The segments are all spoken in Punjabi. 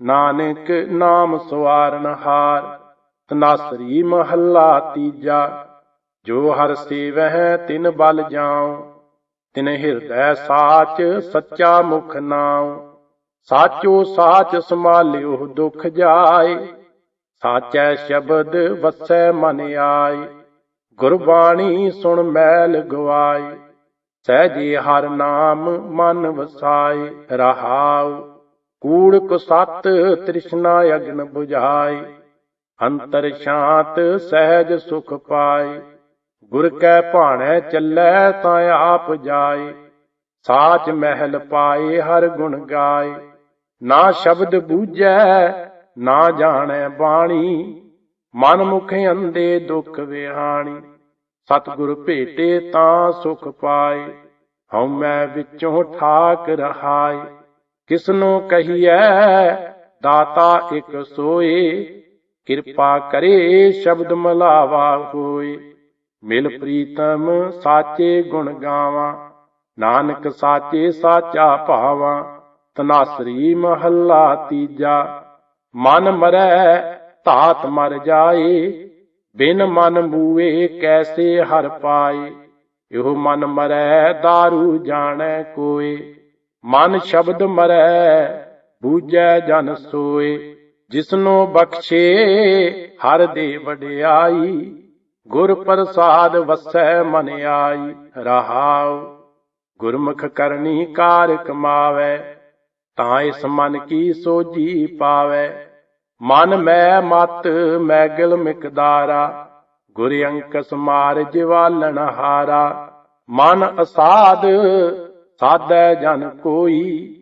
ਨਾਨਕ ਨਾਮ ਸਵਾਰਨ ਹਾਰ, ਤਨਾਸਰੀ ਮਹੱਲਾ ਤੀਜਾ। ਜੋ ਹਰ ਸੇਵਹਿ, ਤਿਨ ਬਲ ਜਾਉ, ਤਿਨ ਹਿਰਦੈ ਸਾਚ ਸੱਚਾ ਮੁਖ ਨਾਉ। ਸਾਚੋ ਸਾਚ ਸਮਾਲਿਓ ਦੁਖ ਜਾਏ, ਸਾਚੈ ਸ਼ਬਦ ਵਸੈ ਮਨ ਆਈ ਗੁਰਬਾਣੀ ਸੁਣ ਮੈਲ ਗਵਾਏ, ਸਹਿਜੇ ਹਰ ਨਾਮ ਮਨ ਵਸਾਏ, ਰਹਾਉ ਕੂੜ ਕੁਸਤ ਤ੍ਰਿਸ਼ਨਾ ਅਗਨ 부ਝਾਈ ਅੰਤਰ ਸ਼ਾਂਤ ਸਹਿਜ ਸੁਖ ਪਾਈ ਗੁਰ ਕੈ ਭਾਣੈ ਚੱਲੈ ਤਾਂ ਆਪ ਜਾਏ, ਸਾਚ ਮਹਿਲ ਪਾਏ ਹਰ ਗੁਣ ਗਾਏ। ਨਾ ਸ਼ਬਦ ਬੂਝੈ, ਨਾ ਜਾਣੈ ਬਾਣੀ, ਮਨ ਮੁਖ ਅੰਦੇ ਦੁਖ ਵਿਹਾਣੀ। ਸਤਿਗੁਰ ਭੇਟੇ ਤਾਂ ਸੁਖ ਪਾਏ ਹਉ ਮੈਂ ਵਿੱਚੋਂ ਠਾਕ ਰਹਾਈ ਕਿਸਨੂੰ ਕਹੀਐ, ਦਾਤਾ ਇਕ ਸੋਏ, ਕਿਰਪਾ ਕਰੇ ਸ਼ਬਦ ਮਲਾਵਾ ਹੋਏ। ਮਿਲ ਪ੍ਰੀਤਮ ਸਾਚੇ ਗੁਣ ਗਾਵਾਂ, ਨਾਨਕ ਸਾਚੇ ਸਾਚਾ ਭਾਵਾਂ, ਤਨਾਸਰੀ ਮਹੱਲਾ ਤੀਜਾ। ਮਨ ਮਰੈ, ਧਾਤ ਮਰ ਜਾਏ, ਬਿਨ ਮਨ ਮੂਏ ਕੈਸੇ ਹਰ ਪਾਏ। ਇਹੋ ਮਨ ਮਰੈ दारू ਜਾਣੈ ਕੋਏ। ਮਨ ਸ਼ਬਦ ਮਰੈ, ਬੂਝੈ ਜਨ ਸੋਏ, ਜਿਸਨੋ ਬਖਸ਼ੇ, ਹਰ ਦੇ ਵਡਿਆਈ, ਗੁਰ ਪ੍ਰਸਾਦ ਵਸੈ ਮਨ ਆਈ, ਰਹਾਉ, ਗੁਰਮੁਖ ਕਰਨੀ ਕਾਰ ਕਮਾਵੇ, ਤਾਂ ਇਸ ਮਨ ਕੀ ਸੋਜੀ ਪਾਵੇ। ਮਨ ਮੈਂ ਮਤ ਮੈਗਲ ਮਿਕਦਾਰਾ ਗੁਰ ਅੰਕਸ ਮਾਰ ਜਿਵਾਲਣ ਹਾਰਾ, ਮਨ ਅਸਾਦ ਸਾਧੈ ਜਨ ਕੋਈ,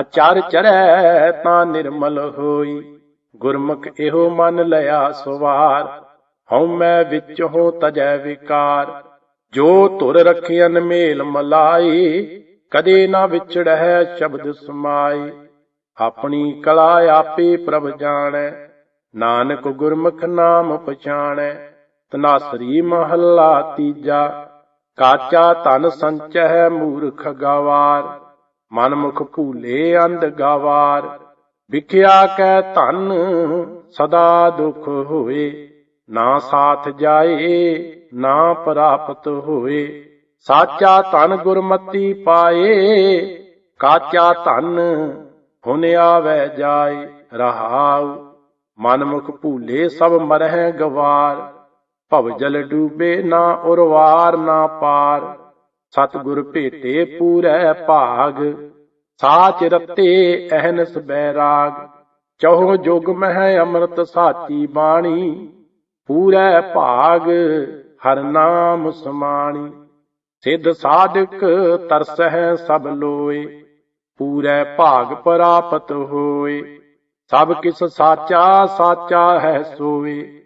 ਅਚਰ ਚਰੈ ਤਾਂ ਨਿਰਮਲ ਹੋਈ। ਗੁਰਮੁਖ ਇਹੋ ਮਨ ਲਿਆ ਸਵਾਰ, ਹਉ ਮੈਂ ਵਿੱਚ ਹੋ ਤਜੈ ਵਿਕਾਰ। ਜੋ ਧੁਰ ਰਖਿਅਨ ਮੇਲ ਮਲਾਈ ਕਦੇ ਨਾ ਵਿਛੜੈ ਸ਼ਬਦ ਸਮਾਈ ਆਪਣੀ ਕਲਾ ਆਪੇ ਪ੍ਰਭ ਜਾਣੈ, ਨਾਨਕ ਗੁਰਮੁਖ ਨਾਮ ਪਛਾਣੈ। ਤਨਾਸਰੀ ਮਹੱਲਾ ਤੀਜਾ। ਕਾਚਾ ਧਨ ਸੰਚੈ ਮੂਰਖ ਗਵਾਰ ਮਨ ਮੁਖ ਭੂਲੇ ਅੰਧ ਗਵਾਰ, ਵਿਖਿਆ ਕੈ ਧਨ ਸਦਾ ਦੁਖ ਹੋਏ, ਨਾ ਸਾਥ ਜਾਏ, ਨਾ ਪ੍ਰਾਪਤ ਹੋਏ, ਸਾਚਾ ਧਨ ਗੁਰਮਤੀ ਪਾਏ, ਕਾਚਾ ਧਨ ਹੁਨ ਆਵੈ ਜਾਏ, ਰਹਾਉ ਮਨ ਮੁਖ ਭੂਲੇ ਸਭ ਮਰਹਿ ਗਵਾਰ। ਭਵ ਜਲ ਡੂਬੇ ਨਾ ਉਰਵਾਰ ਨਾ ਪਾਰ। ਸਤਿਗੁਰ ਭੇਟੇ ਪੂਰੈ ਭਾਗ। ਸਾਚ ਰਤੇ ਅਹਨਸ ਬੈਰਾਗ। ਚਹੁ ਜੁਗ ਮਹਿ ਅੰਮ੍ਰਿਤ ਸਾਚੀ ਬਾਣੀ। ਪੂਰੈ ਭਾਗ, ਹਰ ਨਾਮ ਸਮਾਣੀ। ਸਿੱਧ ਸਾਧਕ ਤਰਸਹਿ ਸਭ ਲੋਏ। ਪੂਰੈ ਭਾਗ ਪ੍ਰਾਪਤ ਹੋਏ। ਸਭ ਕਿਸ ਸਾਚਾ ਸਾਚਾ ਹੈ ਸੋਏ।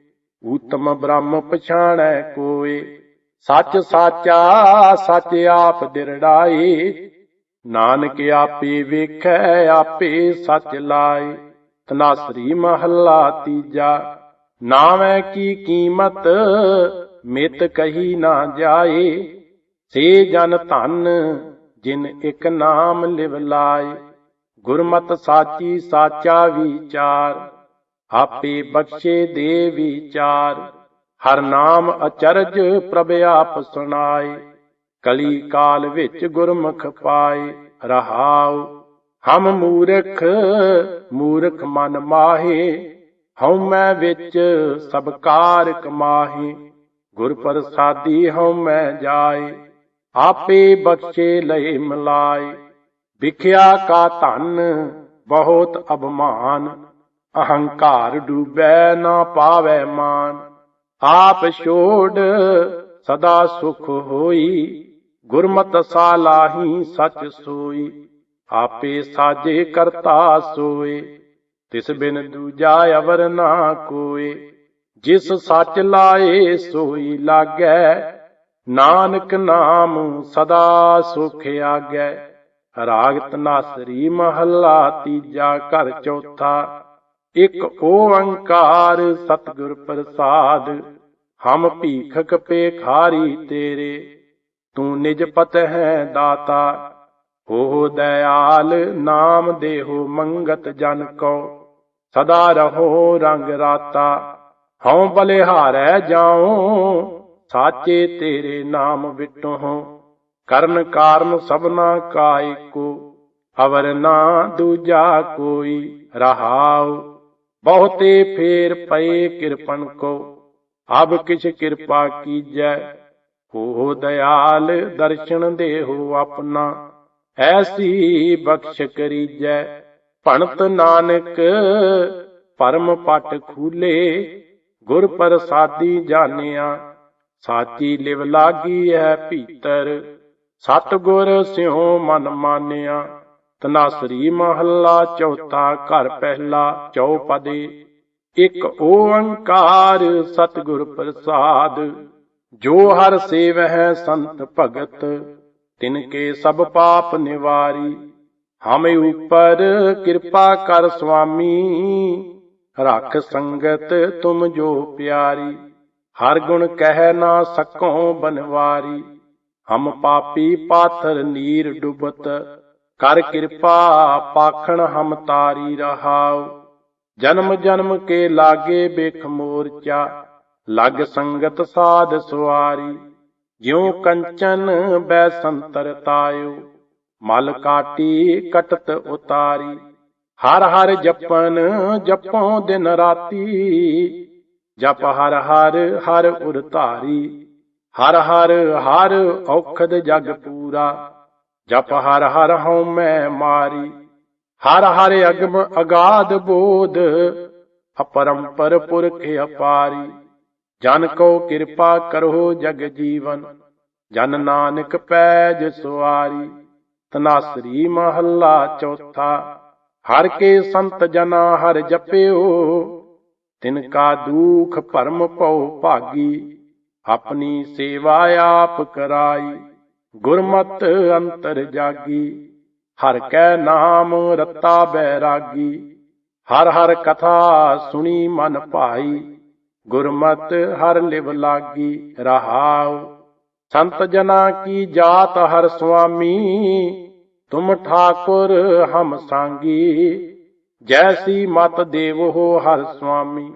ਊਤਮ ਬ੍ਰਹਮ ਪਛਾਣੈ ਕੋਏ। ਸੱਚ ਸਾਚਾ, ਸੱਚ ਆਪ ਦਿਰੜਾਏ। ਨਾਨਕ ਆਪੇ ਵੇਖੈ, ਆਪੇ ਸੱਚ ਲਾਏ। ਤਨਾਸਰੀ ਮਹੱਲਾ ਤੀਜਾ। ਨਾਵੇਂ ਕੀ ਕੀਮਤ, ਮਿਤ ਕਹੀ ਨਾ ਜਾਏ। ਸੇ ਜਨ ਧਨ, ਜਿਨ ਇੱਕ ਨਾਮ ਲਿਵ ਲਾਏ। ਗੁਰਮਤ ਸਾਚੀ, ਸਾਚਾ ਵਿਚਾਰ। ਆਪੇ ਬਖਸ਼ੇ ਦੇ ਵਿਚਾਰ। ਹਰ ਨਾਮ ਅਚਰਜ ਪ੍ਰਭ ਆਪ ਸੁਣਾਏ। ਕਲੀ ਕਾਲ ਵਿੱਚ ਗੁਰਮੁਖ ਪਾਏ। ਰਹਾਉ, ਹਮ ਮੂਰਖ ਮੂਰਖ ਮਨ ਮਾਹੇ। ਹਉ ਮੈਂ ਵਿੱਚ ਸਭ ਕਾਰ ਕਮਾਹੀ। ਗੁਰ ਪ੍ਰਸਾਦੀ ਹਉ ਮੈਂ ਜਾਏ। ਆਪੇ ਬਖਸ਼ੇ ਲਏ ਮਲਾਏ। ਵਿਖਿਆ ਕਾ ਧਨ, ਬਹੁਤ ਅਭਮਾਨ। ਅਹੰਕਾਰ ਡੂਬੈ ਨਾ ਪਾਵੈ ਮਾਨ। ਆਪ ਛੋੜ ਸਦਾ ਸੁਖ ਹੋਈ, ਗੁਰਮਤ ਸਾਲਾਹੀ ਸਚ ਸੋਈ। ਆਪੇ ਸਾਜੇ ਕਰਤਾ ਸੋਏ, ਤਿਸ ਬਿਨ ਦੂਜਾ ਅਵਰ ਨਾ ਕੋਏ। ਜਿਸ ਸੱਚ ਲਾਏ ਸੋਈ ਲਾਗੈ, ਨਾਨਕ ਨਾਮ ਸਦਾ ਸੁਖ ਆਗੈ। ਰਾਗ ਤਨਾਸਰੀ ਮਹੱਲਾ ਤੀਜਾ ਘਰ ਚੌਥਾ। ਇਕ ਓੰਕਾਰ ਸਤਿਗੁਰ ਪ੍ਰਸਾਦ, ਹਮ ਭੀਖਕ ਪੇਖਾਰੀ ਤੇਰੇ, ਤੂੰ ਨਿਜ ਪਤ ਹੈ ਦਾਤਾ ਹੋ ਦਇਆਲ ਨਾਮ ਦੇਹੋ ਮੰਗਤ ਜਨ ਕੋ, ਸਦਾ ਰਹੋ ਰੰਗ ਰਾਤਾ, ਹਉ ਬਲਿਹਾਰੈ ਜਾਉ, ਸਾਚੇ ਤੇਰੇ ਨਾਮ ਵਿਟੋ ਕਰਨ ਕਾਰਨ ਸਭਨਾ ਕਾ ਏਕੋ ਅਵਰ ਨਾ ਦੂਜਾ ਕੋਈ ਰਹਾਉ। ਬਹੁਤੇ ਫੇਰ ਪਏ ਕਿਰਪਨ ਕੋ, ਅਬ ਕਿਛ ਕਿਰਪਾ ਕੀਜੈ, ਹੋ ਦਇਆਲ ਦਰਸ਼ਨ ਦੇਹੋ ਆਪਣਾ। ਐਸੀ ਬਖਸ਼ ਕਰੀਜੈ, ਭਣਤ ਨਾਨਕ, ਪਰਮ ਪਟ ਖੂਲੇ, ਗੁਰ ਪ੍ਰਸਾਦੀ ਜਾਣਿਆ, ਸਾਚੀ ਲਿਵ ਲਾਗੀ ਹੈ ਭੀਤਰ ਸਤ ਗੁਰ ਸਿਉ ਮਨ ਮਾਨਿਆ। ਤਨਾਸਰੀ ਮਹੱਲਾ ਚੌਥਾ ਘਰ ਪਹਿਲਾ ਚੌਪਦੇ। ਇੱਕ ਓੰਕਾਰ ਸਤਿਗੁਰ ਪ੍ਰਸਾਦ, ਜੋ ਹਰ ਸੇਵਹਿ ਸੰਤ ਭਗਤ, ਤਿਨ ਕੇ ਸਭ ਪਾਪ ਨਿਵਾਰੀ। ਹਮੇ ਉਪਰ ਕਿਰਪਾ ਕਰ ਸੁਆਮੀ, ਰੱਖ ਸੰਗਤ ਤੁਮ ਜੋ ਪਿਆਰੀ। ਹਰ ਗੁਣ ਕਹਿ ਨਾ ਸਕੋ ਬਨਵਾਰੀ। ਹਮ ਪਾਪੀ ਪਾਥਰ ਨੀਰ ਡੁਬਤ ਕਰ ਕਿਰਪਾ ਪਾਖਣ ਹਮ ਤਾਰੀ ਰਹਾਉ। ਜਨਮ ਜਨਮ ਕੇ ਲਾਗੇ ਬੇਖ ਮੋਰਚਾ, ਲਗ ਸੰਗਤ ਸਾਧ ਸੁਆਰੀ। ਜਿਉ ਕੰਚਨ ਬੈ ਸੰਤਰ ਤਾਇਓ, ਮਲ ਕਾਟੀ ਕਟਤ ਉਤਾਰੀ। ਹਰ ਹਰ ਜਪਨ ਜਪੋ ਦਿਨ ਰਾਤੀ, ਜਪ ਹਰ ਹਰ ਹਰ ਉਰ ਧਾਰੀ। ਹਰ ਹਰ ਹਰ ਔਖਦ ਜਗ ਪੂਰਾ ਜਪ ਹਰ ਹਰ ਹਉ ਮੈਂ ਮਾਰੀ। ਹਰ ਹਰ ਅਗਮ ਅਗਾਧ ਬੋਧ, ਅਪਰੰਪਰ ਪੁਰਖ ਅਪਾਰੀ। ਜਨ ਕੋ ਕਿਰਪਾ ਕਰੋ ਜਗ ਜੀਵਨ, ਜਨ ਨਾਨਕ ਪੈਜ ਸੁਆਰੀ। ਤਨਾਸਰੀ ਮਹੱਲਾ ਚੌਥਾ, ਹਰ ਕੇ ਸੰਤ ਜਨਾ ਹਰ ਜਪਿਓ। ਤਿਨ ਕਾ ਦੂਖ ਭਰਮ ਭਉ ਭਾਗੀ, ਆਪਣੀ ਸੇਵਾ ਆਪ ਕਰਾਈ। ਗੁਰਮਤ ਅੰਤਰ ਜਾਗੀ, ਹਰ ਕੈ ਨਾਮ ਰਤਾ ਬੈਰਾਗੀ, ਹਰ ਹਰ ਕਥਾ ਸੁਣੀ ਮਨ ਭਾਈ, ਗੁਰਮਤ ਹਰ ਲਿਵ ਲਾਗੀ, ਰਹਾਉ, ਸੰਤ ਜਨਾ ਕੀ ਜਾਤ ਹਰ ਸੁਆਮੀ, ਤੁਮ ਠਾਕੁਰ ਹਮ ਸੰਗੀ, ਜੈਸੀ ਮਤ ਦੇਵ ਹੋ ਹਰ ਸੁਆਮੀ,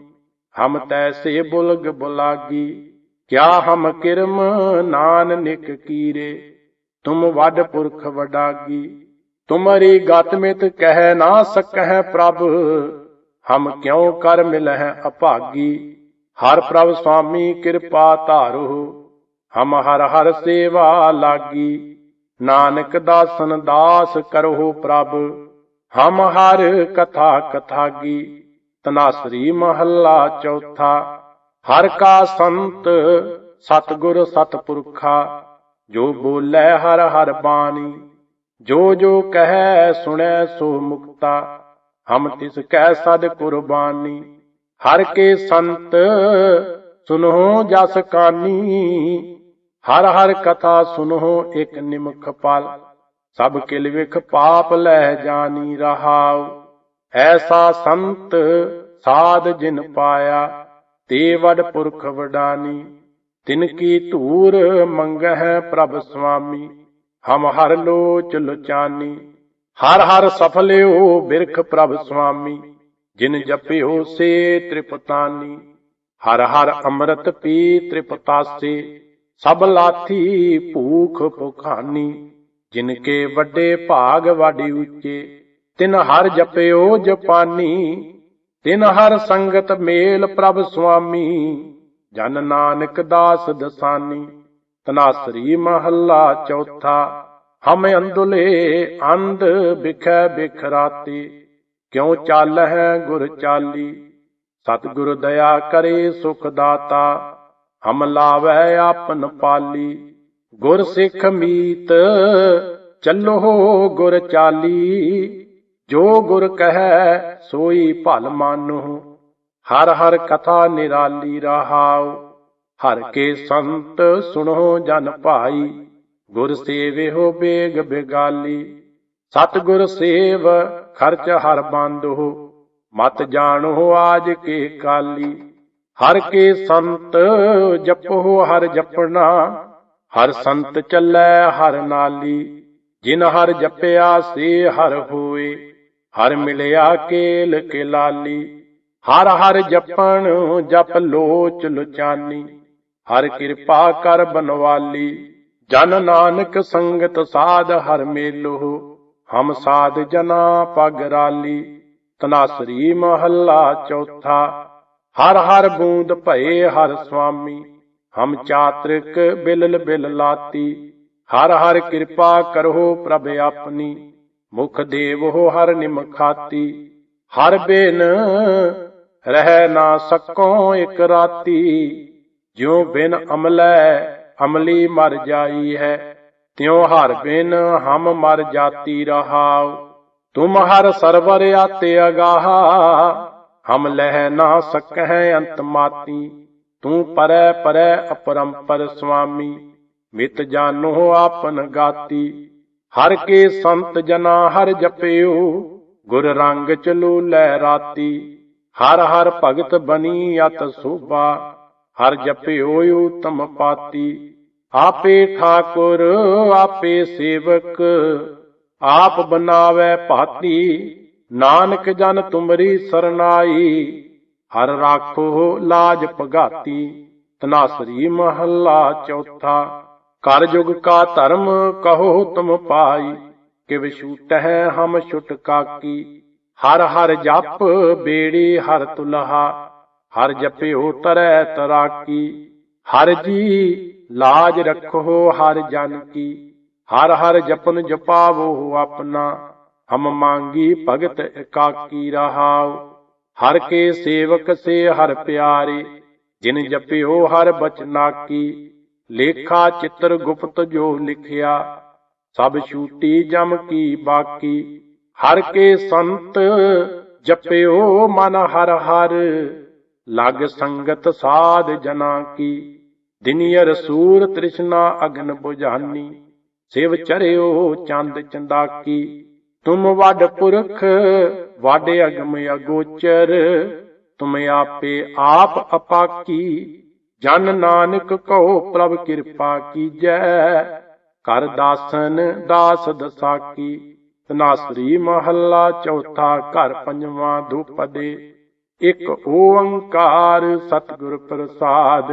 ਹਮ ਤੈਸੇ ਬੁਲਗ ਬੁਲਾਗੀ। ਕਿਆ ਹਮ ਕਿਰਮ ਨਾਨ ਨਿਕ ਕੀਰੇ? ਤੁਮ ਵੱਡ ਪੁਰਖ ਵਡਾਗੀ। ਤੁਮਰੀ ਗਤ ਮਿਤ ਕਹਿ ਨਾ ਸਕਹਿ ਪ੍ਰਭ। ਹਮ ਕਿਉ ਕਰ ਮਿਲਹਿ ਅਭਾਗੀ? ਹਰ ਪ੍ਰਭ ਸੁਆਮੀ ਕਿਰਪਾ ਧਾਰੋ। ਹਮ ਹਰ ਹਰ ਸੇਵਾ ਲਾਗੀ। ਨਾਨਕ ਦਾਸਨ ਦਾਸ ਕਰੋ ਪ੍ਰਭ। ਹਮ ਹਰ ਕਥਾ ਕਥਾਗੀ। ਤਨਾਸਰੀ ਮਹੱਲਾ ਚੌਥਾ। ਹਰ ਕਾ ਸੰਤ ਸਤਗੁਰ ਸਤਪੁਰਖਾ, ਜੋ ਬੋਲੇ ਹਰ ਹਰ ਬਾਣੀ, ਜੋ ਜੋ ਕਹੈ ਸੁਣੈ ਸੋ ਮੁਕਤਾ, ਹਮ ਤਿਸ ਕੈ ਸਦ ਕੁਰਬਾਨੀ। ਹਰ ਕੇ ਸੰਤ ਸੁਨੋ ਜਸ ਕਾਨੀ, ਹਰ ਹਰ ਕਥਾ ਸੁਨੋ ਇਕ ਨਿਮਖ ਪਲ, ਸਭ ਕਿਲ ਵਿਖ ਪਾਪ ਲੈ ਜਾਣੀ ਰਹਾਉ। ਐਸਾ ਸੰਤ ਸਾਧ ਜਿਨ ਪਾਇਆ ਤੇ ਵਡ ਪੁਰਖ ਵਡਾਨੀ, ਤਿਨ ਕੀ ਧੂਰ ਮੰਗਹਿ ਪ੍ਰਭ ਸੁਆਮੀ ਹਮ ਹਰ ਲੋਚ ਲੁਚਾਨੀ। ਹਰ ਹਰ ਸਫਲਿਓ ਬਿਰਖ ਪ੍ਰਭ ਸੁਆਮੀ ਜਿਨ ਜਪਿਓ ਸੇ ਤ੍ਰਿਪਤਾਨੀ। ਹਰ ਹਰ ਅੰਮ੍ਰਿਤ ਪੀ ਤ੍ਰਿਪਤਾਸੇ, ਸਭ ਲਾਥੀ ਭੂਖ ਭੁਖਾਨੀ। ਜਿਨ ਕੇ ਵੱਡੇ ਭਾਗ ਵਾਡੀ ਉੱਚੇ, ਤਿਨ ਹਰ ਜਪਿਓ ਜਪਾਨੀ ਤਿਨ ਹਰ ਸੰਗਤ ਮੇਲ ਪ੍ਰਭ ਸੁਆਮੀ, ਜਨ ਨਾਨਕ ਦਾਸ ਦਸਾਨੀ। ਤਨਾਸਰੀ ਮਹੱਲਾ ਚੌਥਾ, ਹਮ ਅੰਦੁਲੇ ਅੰਧ ਬਿਖੈ ਬਿਖਰਾਤੀ। ਕਿਉ ਚੱਲ ਹੈ ਗੁਰ ਚਾਲੀ? ਸਤਿਗੁਰ ਦਇਆ ਕਰੇ ਸੁਖ ਦਾਤਾ, ਹਮ ਲਾਵੈ ਆਪਨ ਪਾਲੀ। ਗੁਰ ਸਿੱਖ ਮੀਤ, ਚੱਲੋ ਗੁਰ ਚਾਲੀ। ਜੋ ਗੁਰ ਕਹੈ, ਸੋਈ ਭਲ ਮਾਨੋ। ਹਰ ਹਰ ਕਥਾ ਨਿਰਾਲੀ ਰਹਾਉ। ਹਰ ਕੇ ਸੰਤ ਸੁਣੋ ਜਨ ਭਾਈ। ਗੁਰ ਸੇਵਿਓ ਬੇਗ ਬਿਗਾਲੀ। ਸਤ ਗੁਰ ਸੇਵ ਖਰਚ ਹਰ ਬੰਦੋ। ਮਤ ਜਾਣੋ ਆਜ ਕੇ ਕਾਲੀ। ਹਰ ਕੇ ਸੰਤ ਜਪੋ ਹਰ ਜਪਣਾ। ਹਰ ਸੰਤ ਚੱਲੈ ਹਰ ਨਾਲੀ। ਜਿਨ ਹਰ ਜਪਿਆ ਸੇ ਹਰ ਹੋਏ। ਹਰ ਮਿਲਿਆ ਕੇਲ ਕੇ ਲਾਲੀ ਹਰ ਹਰ ਜਪਣ ਜਪ ਲੋਚ ਲੁਚਾਨੀ, ਹਰ ਕਿਰਪਾ ਕਰ ਬਨਵਾਲੀ, ਜਨ ਨਾਨਕ ਸੰਗਤ ਸਾਧ ਹਰ ਮੇਲੋ, ਹਮ ਸਾਧ ਜਨਾ ਪਗ ਰਾਲੀ ਤਨਾਸਰੀ ਮਹੱਲਾ ਚੌਥਾ, ਹਰ ਹਰ ਬੂੰਦ ਭਏ ਹਰ ਸੁਆਮੀ ਹਮ ਚਾਤ੍ਰਿਕ ਬਿਲਲ ਬਿਲ ਲਾਤੀ, ਹਰ ਹਰ ਕਿਰਪਾ ਕਰੋ ਪ੍ਰਭ ਆਪਣੀ ਮੁਖ ਦੇਵੋ ਹਰ ਨਿਮ ਖਾਤੀ, ਹਰ ਬਿਨ ਰਹਿ ਨਾ ਸਕੋ ਇਕ ਰਾਤੀ। ਜਿਉ ਬਿਨ ਅਮਲੈ ਅਮਲੀ ਮਰ ਜਾਈ ਹੈ, ਤਿਉ ਹਰ ਬਿਨ ਹਮ ਮਰ ਜਾਤੀ ਰਹਾਉ। ਤੁਮ ਹਰ ਸਰਵਰ ਆਤੇ ਅਗਾਹਾ, ਹਮ ਲਹਿ ਨਾ ਸਕਹਿ ਅੰਤ ਮਾਤੀ। ਤੂੰ ਪਰੈ ਪਰੈ ਅਪਰੰਪਰ ਸੁਆਮੀ ਮਿਤ ਜਾਨੋ ਆਪਨ ਗਾਤੀ। ਹਰ ਕੇ ਸੰਤ ਜਨਾ ਹਰ ਜਪਿਓ, ਗੁਰ ਰੰਗ ਚਲੂ ਲੈ ਰਾਤੀ। ਹਰ ਹਰ ਭਗਤ ਬਣੀ ਅਤ ਸੋਭਾ, ਹਰ ਜਪਿਓ ਉਤਮ ਪਾਤੀ। ਆਪੇ ਠਾਕੁਰ, ਆਪੇ ਸੇਵਕ, ਆਪ ਬਨਾਵੇ ਭਾਤੀ। ਨਾਨਕ ਜਨ ਤੁਮਰੀ ਸਰਨਾਈ, ਹਰ ਰਾਖੋ ਲਾਜ ਭਗਾਤੀ। ਤਨਾਸਰੀ ਮਹੱਲਾ ਚੌਥਾ। ਕਰ ਜੁਗ ਕਾ ਧਰਮ ਕਹੋ ਤੁਮ ਪਾਈ, ਕਿਵ ਛੂਟਹਿ ਹਮ ਛੁਟ ਕਾਕੀ। ਹਰ ਹਰ ਜਪ ਬੇੜੀ ਹਰ ਤੁਲਹਾ, ਹਰ ਜਪਿਓ ਤਰੈ ਤਰਾਕੀ। ਹਰ ਜੀ ਲਾਜ ਰੱਖੋ ਹਰ ਜਨ ਕੀ, ਹਰ ਹਰ ਜਪਨ ਜਪਾਵੋ ਆਪਣਾ। ਹਮ ਮੰਗੀ ਭਗਤ ਇਕਾਕੀ ਰਹਾਉ, ਹਰ ਕੇ ਸੇਵਕ ਸੇ ਹਰ ਪਿਆਰੇ। ਜਿਨ ਜਪਿਓ ਹਰ ਬਚਨਾ ਕੀ ਲੇਖਾ ਚਿੱਤਰ ਗੁਪਤ ਜੋ ਲਿਖਿਆ, ਸਭ ਛੂਟੀ ਜਮ ਕੀ ਬਾਕੀ। ਹਰ ਕੇ ਸੰਤ ਜਪਿਓ ਮਨ ਹਰ ਹਰ, ਲਗ ਸੰਗਤ ਸਾਧ ਜਨਾ ਕੀ। ਦਿਨੀਅਰ ਸੂਰ ਤ੍ਰਿਸ਼ਨਾ ਅਗਨ 부ਝਾਨੀ ਸਿਵ ਚਰਿਓ ਚੰਦ ਚੰਦਾਕੀ। ਤੁਮ ਵੱਡ ਪੁਰਖ, ਵੱਡ ਅਗਮ ਅਗੋਚਰ, ਤੁਮ ਆਪੇ ਆਪ ਅਪਾਕੀ। ਜਨ ਨਾਨਕ ਕਹੋ ਪ੍ਰਭ ਕਿਰਪਾ ਕੀਜੈ ਕਰ ਦਾਸਨ ਦਾਸ ਦਸਾਕੀ, ਤਨਾਸਰੀ ਮਹੱਲਾ ਚੌਥਾ ਘਰ ਪੰਜਵਾਂ ਦੁਪਦੇ ਇੱਕ ਓੰਕਾਰ ਸਤਿਗੁਰ ਪ੍ਰਸਾਦ,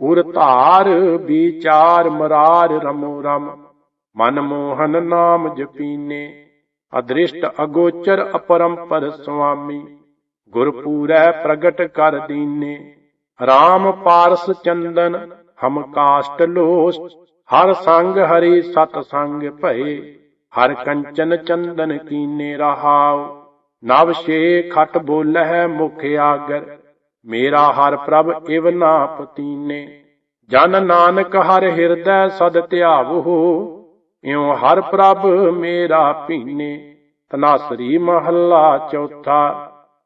ਉਰ ਧਾਰ ਵਿਚਾਰ ਮਰਾਰ ਰਮੋ ਰਮ, ਮਨ ਮੋਹਨ ਨਾਮ ਜਪੀਨੇ, ਅਦ੍ਰਿਸ਼ਟ ਅਗੋਚਰ ਅਪਰੰਪਰ ਸੁਆਮੀ, ਗੁਰਪੂਰੈ ਪ੍ਰਗਟ ਕਰ ਦੀਨੇ। RAM ਪਾਰਸ ਚੰਦਨ, ਹਮ ਕਾਸ਼ਟ ਲੋਸ, ਹਰ ਸੰਗ ਹਰੀ ਸਤ ਸੰਗ ਭਏ, ਹਰ ਕੰਚਨ ਚੰਦਨ ਕੀਨੇ ਰਹਾਉ, ਨਵ ਸ਼ੇ ਖਟ ਬੋਲਹਿ ਮੁਖ ਆਗਰ, ਮੇਰਾ ਹਰ ਪ੍ਰਭ ਇਵ ਨਾ ਪਤੀਨੇ ਜਨ ਨਾਨਕ ਹਰ ਹਿਰਦੈ ਸਦ ਧਿਆਵੋ ਇਉ ਹਰ ਪ੍ਰਭ ਮੇਰਾ ਪੀਨੇ ਤਨਾਸਰੀ ਮਹੱਲਾ ਚੌਥਾ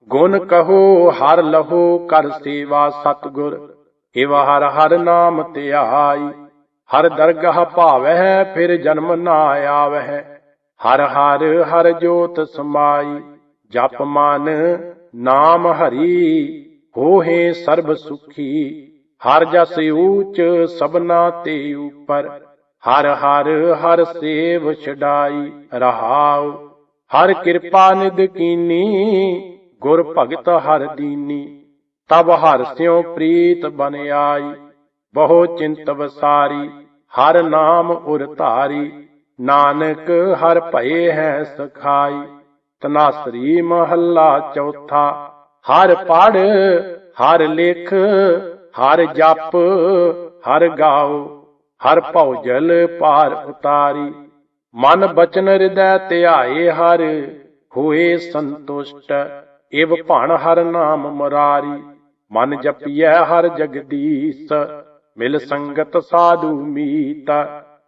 ਗੁਣ ਕਹੋ, ਹਰ ਲਹੋ ਕਰ ਸੇਵਾ ਸਤਗੁਰ, ਏਵ ਹਰ ਹਰ ਨਾਮ ਧਿਆਈ ਹਰ ਦਰਗਾਹ ਭਾਵਹਿ, ਫਿਰ ਜਨਮ ਨਾ ਆਵਹਿ। ਹਰ ਹਰ ਹਰ ਜੋਤ ਸਮਾਈ, ਜਪ ਮਨ ਨਾਮ ਹਰੀ, ਹੋਹੇ ਸਰਬ ਸੁਖੀ। ਹਰ ਜਸ ਊਚ, ਸਭਨਾ ਤੇ ਉਪਰ। ਹਰ ਹਰ ਹਰ ਸੇਵ ਛਡਾਈ ਰਹਾਉ। ਹਰ ਕਿਰਪਾ ਨਿਦ ਕੀਨੀ ਗੁਰ ਭਗਤ ਹਰ ਦੀਨੀ, ਤਬ ਹਰ ਸਿਉ ਪ੍ਰੀਤ ਬਨ ਆਈ। ਬਹੁ ਚਿੰਤ ਵਸਾਰੀ, ਹਰ ਨਾਮ ਉਰ ਧਾਰੀ। ਨਾਨਕ ਹਰ ਭਏ ਹੈ ਸਖਾਈ। ਤਨਾਸਰੀ ਮਹੱਲਾ ਚੌਥਾ, ਹਰ ਪੜ ਹਰ ਲਿਖ, ਹਰ ਜਪ, ਹਰ ਗਾਓ, ਹਰ ਭਉਜਲ ਪਾਰ ਉਤਾਰੀ। ਮਨ ਬਚਨ ਹਿਰਦੈ ਧਿਆਏ ਹਰ, ਹੋਏ ਸੰਤੁਸ਼ਟ। ਇਵ ਭਣ ਹਰ ਨਾਮ ਮੁਰਾਰੀ, ਮਨ ਜਪੀਐ ਹਰ ਜਗਦੀਸ਼, ਮਿਲ ਸੰਗਤ ਸਾਧੂ ਮੀਤ,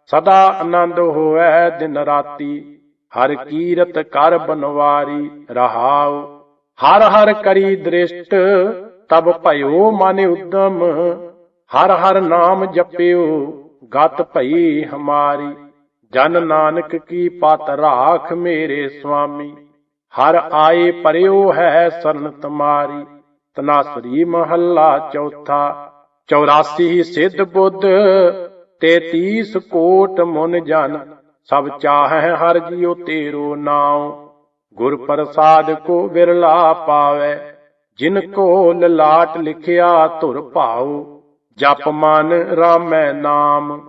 ਸਦਾ ਆਨੰਦ ਹੋਐ ਦਿਨ ਰਾਤੀ, ਹਰ ਕੀਰਤ ਕਰ ਬਨਵਾਰੀ ਰਹਾਉ, ਹਰ ਹਰ ਕਰੀ ਦ੍ਰਿਸ਼ਟ, ਤਬ ਭਇਓ ਮਨ ਉਦਮ, ਹਰ ਹਰ ਨਾਮ ਜਪਿਓ ਗਤ ਭਈ ਹਮਾਰੀ, ਜਨ ਨਾਨਕ ਕੀ ਪਤ ਰਾਖ ਮੇਰੇ ਸੁਆਮੀ ਹਰ ਆਏ ਪਰਿਓ ਹੈ ਸਰਨ ਤੁਮਾਰੀ ਤਨਾਸਰੀ ਮਹੱਲਾ ਚੌਥਾ। 84 ਸਿੱਧ ਬੁੱਧ 33 ਕੋਟ ਮਨ ਜਨ, ਸਭ ਚਾਹੈ ਹਰ ਜਿਉ ਤੇਰੋ ਨਾਉ। ਗੁਰ ਪ੍ਰਸਾਦ ਕੋ ਵਿਰਲਾ ਪਾਵੇ, ਜਿਨ ਕੋ ਲਲਾਟ ਲਿਖਿਆ ਧੁਰ ਭਾਉ, ਜਪ ਮਨ ਰਾਮੈ ਨਾਮ,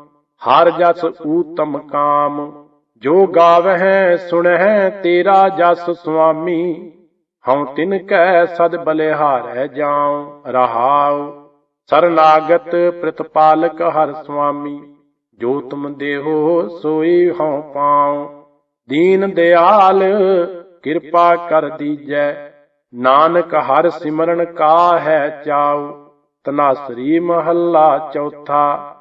ਹਰ ਜਸ ਊਤਮ ਕਾਮ। ਜੋ ਗਾਵਹਿ, ਸੁਣਹਿ, ਤੇਰਾ ਜਸ ਸੁਆਮੀ। ਹਉ ਤਿਨ ਕੈ ਸਦ ਬਲਿਹਾਰੈ ਜਾਉ, ਰਹਾਉ। ਸਰਨਾਗਤ ਪ੍ਰਤਪਾਲਕ ਹਰ ਸੁਆਮੀ। ਜੋ ਤੁਮ ਦੇਹੋ, ਸੋਈ ਹਉ ਪਾਉ। ਦੀਨ ਦਿਆਲ, ਕਿਰਪਾ ਕਰ ਦੀਜੈ। ਨਾਨਕ ਹਰ ਸਿਮਰਨ ਕਾ ਹੈ ਚਾਉ। ਤਨਾਸਰੀ ਮਹੱਲਾ ਚੌਥਾ।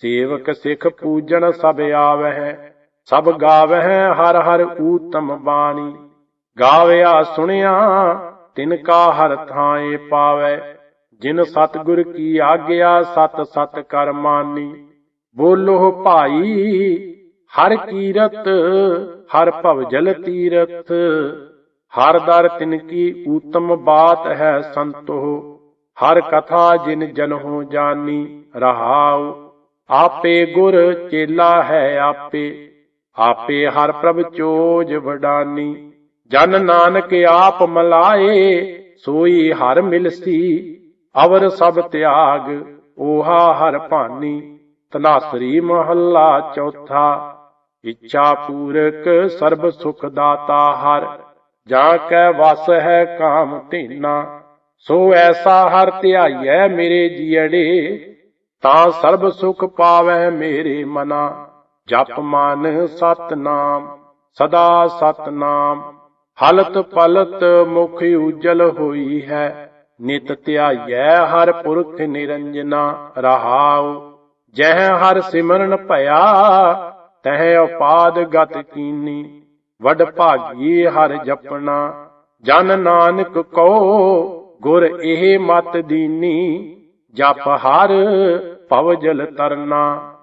ਸੇਵਕ ਸਿੱਖ ਪੂਜਨ ਸਭ ਆਵਹਿ। ਸਭ ਗਾਵਹਿ ਹਰ ਹਰ ਊਤਮ ਬਾਣੀ। ਗਾਵਿਆ ਸੁਣਿਆ, ਤਿਨ ਕਾ ਹਰ ਥਾਏ ਪਾਵੈ ਜਿਨ ਸਤਿਗੁਰ ਕੀ ਆਗਿਆ, ਸਤ ਸਤ ਕਰ ਮਾਨੀ। ਬੋਲੋ ਭਾਈ, ਹਰ ਕੀਰਤ, ਹਰ ਭਵ ਜਲ ਤੀਰਥ। ਹਰ ਦਰ ਤਿਨ ਕੀ ਊਤਮ ਬਾਤ ਹੈ ਸੰਤੋ ਹਰ ਕਥਾ ਜਿਨ ਜਨਹੁ ਜਾਨੀ, ਰਹਾਉ। ਆਪੇ ਗੁਰ ਚੇਲਾ ਹੈ ਆਪੇ। ਆਪੇ ਹਰ ਪ੍ਰਭ ਚੋਜ ਵਡਾਨੀ। ਜਨ ਨਾਨਕ ਆਪ ਮਲਾਏ, ਸੋਈ ਹਰ ਮਿਲਸੀ। ਅਵਰ ਸਭ ਤਿਆਗ, ਓਹਾ ਹਰ ਭਾਨੀ। ਤਨਾਸਰੀ ਮਹੱਲਾ ਚੌਥਾ, ਇੱਛਾ ਪੂਰਕ ਸਰਬ ਸੁਖ ਦਾਤਾ ਹਰ। ਜਾ ਕੈ ਵਸ ਹੈ ਕਾਮ ਧੀਨਾ, ਸੋ ਐਸਾ ਹਰ ਧਿਆਈਐ ਮੇਰੇ ਜੀੜੇ ਤਾਂ ਸਰਬ ਸੁਖ ਪਾਵੈ ਮੇਰੇ ਮਨਾ। ਜਪ ਮਨ ਸਤਨਾਮ, ਸਦਾ ਸਤਨਾਮ। ਹਲਤ ਪਲਤ ਮੁਖ ਉਜਲ ਹੋਈ ਹੈ, ਨਿਤ ਧਿਆਈਐ ਹਰ ਪੁਰਖ ਨਿਰੰਜਨਾ ਰਹਾਉ। ਜਹ ਹਰ ਸਿਮਰਨ ਭਇਆ, ਤਹ ਉਪਾਦ ਗਤ ਕੀਨੀ। ਵਡ ਭਾਗੀ ਹਰ ਜਪਣਾ, ਜਨ ਨਾਨਕ ਕੋ ਗੁਰ ਇਹ ਮਤ ਦੀਨੀ। ਜਪ ਹਰ ਪਵ ਜਲ ਤਰਨਾ।